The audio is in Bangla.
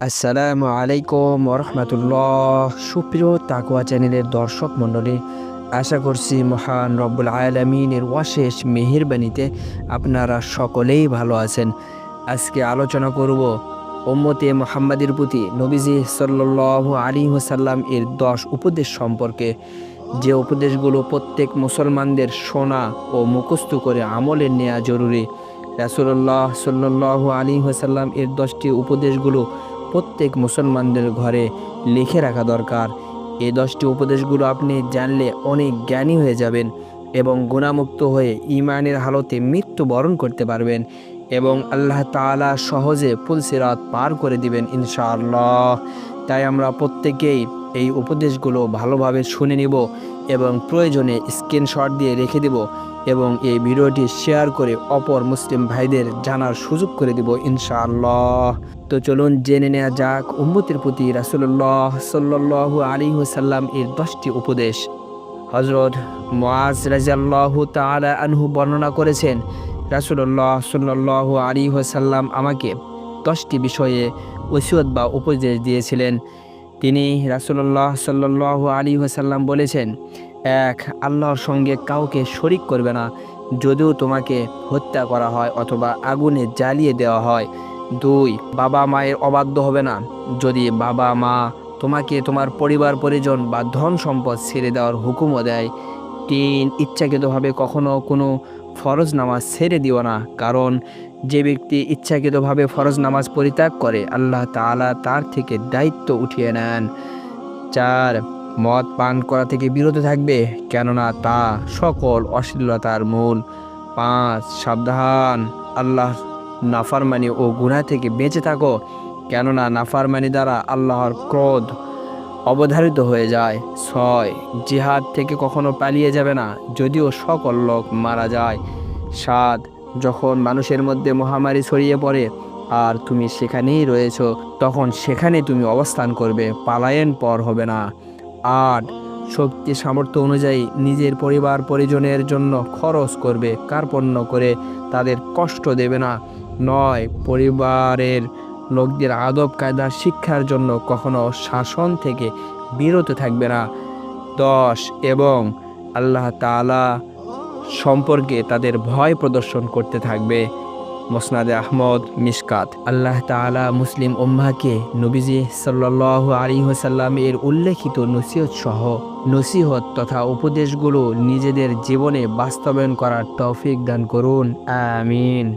আসসালামু আলাইকুম রহমতুল্লাহ সুপ্রিয় তাকুয়া চ্যানেলের দর্শক মণ্ডলী, আশা করছি মহান রব্বুল আলমিনের অশেষ মেহেরবানিতে আপনারা সকলেই ভালো আছেন। আজকে আলোচনা করব ওম্মতে মোহাম্মদের প্রতি নবীজি সাল্লাহ আলী ওসাল্লাম এর দশ উপদেশ সম্পর্কে। যে উপদেশগুলো প্রত্যেক মুসলমানদের শোনা ও মুখস্থ করে আমলে নেওয়া জরুরি। রাসুল্লাহ সাল্লাহ আলী ওসাল্লাম এর দশটি উপদেশগুলো প্রত্যেক মুসলমানদের ঘরে লিখে রাখা দরকার। এই দশটি উপদেশগুলো আপনি জানলে অনেক জ্ঞানী হয়ে যাবেন এবং গুণামুক্ত হয়ে ইমানের হালতে মৃত্যুবরণ করতে পারবেন এবং আল্লাহ তালা সহজে পুলসিরাত পার করে দিবেন ইনশাআল্লাহ। তাই আমরা প্রত্যেকেই এই উপদেশগুলো ভালোভাবে শুনে নিব এবং প্রয়োজনে স্ক্রিনশট দিয়ে রেখে দেব এবং এই ভিডিওটি শেয়ার করে অপর মুসলিম ভাইদের জানার সুযোগ করে দেব, ইনশাআল্লাহ। তো চলুন জেনে নেওয়া যাক উম্মতের প্রতি রাসুল্লাহ সাল্লাহ আলী সাল্লাম এর দশটি উপদেশ। হজরত মোয়াজ রাজিয়াল্লাহ তালা আনহু বর্ণনা করেছেন রাসুল্লাহ সাল্লাহ আলী সাল্লাম আমাকে দশটি বিষয়ে ওসিয়ত বা উপদেশ দিয়েছিলেন। তিনি রাসুল্লাহ সাল্লাহ আলী সাল্লাম বলেছেন, এক আল্লাহর সঙ্গে কাউকে শরিক করবে না। যদিও তোমাকে হত্যা করা হয় অথবা আগুনে জ্বালিয়ে দেওয়া হয়, দুই বাবা মায়ের অবাধ্য হবে না। যদি বাবা মা তোমাকে তোমার পরিবার, পরিজন বা ধন সম্পদ ছেড়ে দেওয়ার হুকুমও দেয়, তিন ইচ্ছাকৃতভাবে কখনো কোনো ফরজ নামাজ ছেড়ে দিও না। কারণ যে ব্যক্তি ইচ্ছাকৃতভাবে ফরজ নামাজ পরিত্যাগ করে, আল্লাহ তাআলা তার থেকে দায়িত্ব উঠিয়ে নেন। চার, মদ পান করা থেকে বিরত থাকবে, কেননা তা সকল অশ্লীলতার মূল। পাঁচ, সাবধান, আল্লাহ নাফারমানি ও গুনাহ থেকে বেঁচে থাকো, কেননা নাফারমানি দ্বারা আল্লাহর ক্রোধ অবধারিত হয়ে যায়। ছয়, জিহাদ থেকে কখনো পালিয়ে যাবে না, যদিও সকল লোক মারা যায়। সাত যখন মানুষের মধ্যে মহামারী ছড়িয়ে পড়ে আর তুমি সেখানেই রয়েছ, তখন সেখানে তুমি অবস্থান করবে, পালায়ন পর হবে না। আট শক্তি সামর্থ্য অনুযায়ী নিজের পরিবার পরিজনের জন্য খরচ করবে, কার্পণ্য করে তাদের কষ্ট দেবে না। নয়, পরিবারের লোকদের আদব কায়দা শিক্ষার জন্য কখনো শাসন থেকে বিরত থাকবে না। দশ, এবং আল্লাহ তাআলা সম্পর্কে তাদের ভয় প্রদর্শন করতে থাকবে। মোসনাদে আহমদ মিসকাত আল্লাহ তালা মুসলিম ওম্মাকে নবীজি সাল্লাহ আলী হোসাল্লাম এর উল্লেখিত নসিহত সহ নসিহত তথা উপদেশগুলো নিজেদের জীবনে বাস্তবায়ন করার তৌফিক দান করুন। আমিন।